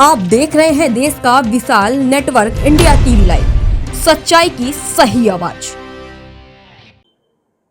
आप देख रहे हैं देश का विशाल नेटवर्क इंडिया टीवी लाइव सच्चाई की सही आवाज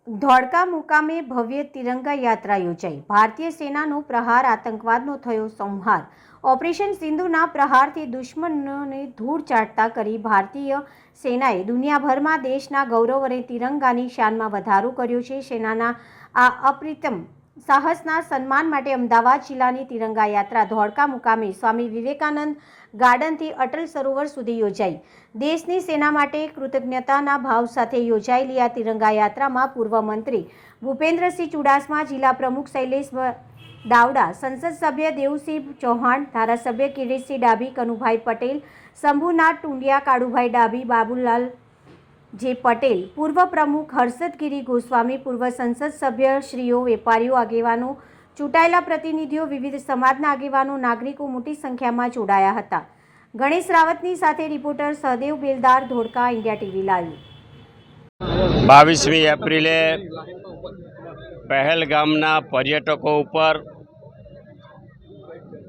ધોળકા મુકામે ભવ્ય તિરંગા યાત્રા યોજાઈ ભારતીય સેનાનો પ્રહાર આતંકવાદનો થયો સંહાર ઓપરેશન સિંધુના પ્રહારથી દુશ્મનોને ધૂળ ચાટતા કરી ભારતીય સેનાએ દુનિયાભરમાં દેશના ગૌરવ અને તિરંગાની શાનમાં વધારો કર્યો છે સેનાના આ અપ્રિતમ સાહસના સન્માન માટે અમદાવાદ જિલ્લાની તિરંગા યાત્રા ધોળકા મુકામે સ્વામી વિવેકાનંદ ગાર્ડનથી અટલ સરોવર સુધી યોજાઈ. દેશની સેના માટે કૃતજ્ઞતાના ભાવ સાથે યોજાયેલી આ તિરંગા યાત્રામાં પૂર્વ મંત્રી ભૂપેન્દ્રસિંહ ચુડાસમા, જિલ્લા પ્રમુખ શૈલેષ દાવડા, સંસદ સભ્ય દેવસિંહ ચૌહાણ, ધારાસભ્ય કિરીટસિંહ ડાભી, કનુભાઈ પટેલ, શંભુનાથ ટુંડિયા, કાળુભાઈ ડાભી, બાબુલાલ જે પટેલ, પૂર્વ પ્રમુખ હર્ષદગીરી ગોસ્વામી, પૂર્વ સંસદ સભ્ય, શ્રીઓ, વેપારીઓ, આગેવાનો, ચૂંટાયેલા પ્રતિનિધિઓ, વિવિધ સમાજના આગેવાનો, નાગરિકો મોટી સંખ્યામાં જોડાયા હતા. ગણેશ રાવતની સાથે reporter Sahdev Beldar, Dholka, India TV live. બાવીસમી એપ્રિલે પહેલગામના પર્યટકો ઉપર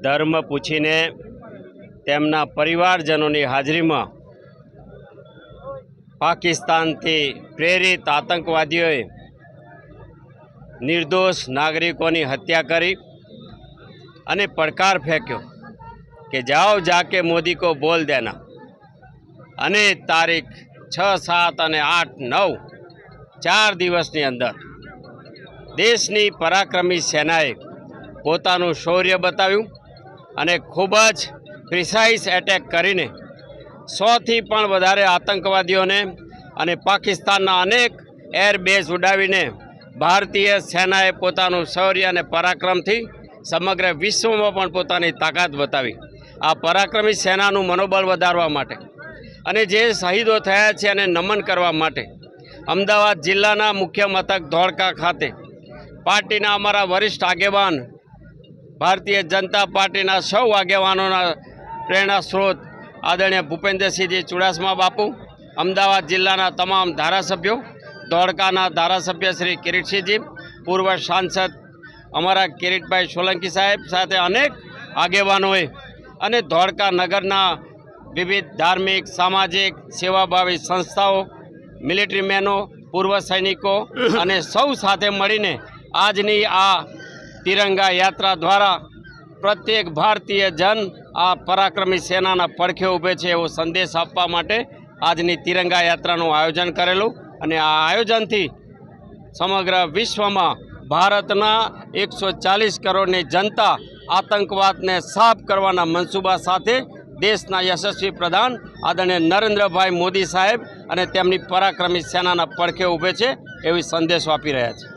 ધર્મ પૂછીને તેમના પરિવારજનોની હાજરીમાં પાકિસ્તાનથી પ્રેરિત આતંકવાદીઓએ નિર્દોષ નાગરિકોની હત્યા કરી અને પડકાર ફેંક્યો કે જાઓ જાકે મોદી કો બોલ દેના. અને તારીખ છ, સાત અને આઠ, નવ, ચાર દિવસની અંદર દેશની પરાક્રમી સેનાએ પોતાનું શૌર્ય બતાવ્યું અને ખૂબ જ પ્રિસાઇઝ એટેક કરીને સોથી પણ વધારે આતંકવાદીઓને અને પાકિસ્તાનના અનેક એરબેઝ ઉડાવીને ભારતીય સેનાએ પોતાનું શૌર્ય અને પરાક્રમથી સમગ્ર વિશ્વમાં પણ પોતાની તાકાત બતાવી. આ પરાક્રમી સેનાનું મનોબળ વધારવા માટે અને જે શહીદો થયા છે એને નમન કરવા માટે અમદાવાદ જિલ્લાના મુખ્ય મથક ધોળકા ખાતે પાર્ટીના અમારા વરિષ્ઠ આગેવાન ભારતીય જનતા પાર્ટીના સૌ આગેવાનોના પ્રેરણા સ્ત્રોત આદરણીય ભૂપેન્દ્રસિંહજી ચુડાસમા બાપુ, અમદાવાદ જિલ્લાના તમામ ધારાસભ્યો ધોળકાના ધારાસભ્ય શ્રી કિરીટસિંહજી, પૂર્વ સાંસદ અમારા કિરીટભાઈ સોલંકી સાહેબ સાથે અનેક આગેવાનોએ અને ધોળકા નગરના વિવિધ ધાર્મિક, સામાજિક, સેવાભાવી સંસ્થાઓ, મિલિટરી મેનો, પૂર્વ સૈનિકો અને સૌ સાથે મળીને આજની આ તિરંગા યાત્રા દ્વારા પ્રત્યેક ભારતીય જન આ પરાક્રમી સેનાના પડખે ઊભે છે એવો સંદેશ આપવા માટે આજની તિરંગા યાત્રાનું આયોજન કરેલું અને આ આયોજનથી સમગ્ર વિશ્વમાં ભારતના એકસો ચાલીસ કરોડની જનતા આતંકવાદને સાફ કરવાના મનસૂબા સાથે દેશના યશસ્વી પ્રધાન આદરણીય નરેન્દ્રભાઈ મોદી સાહેબ અને તેમની પરાક્રમી સેનાના પડખે ઊભે છે એવી સંદેશો આપી રહ્યા છે.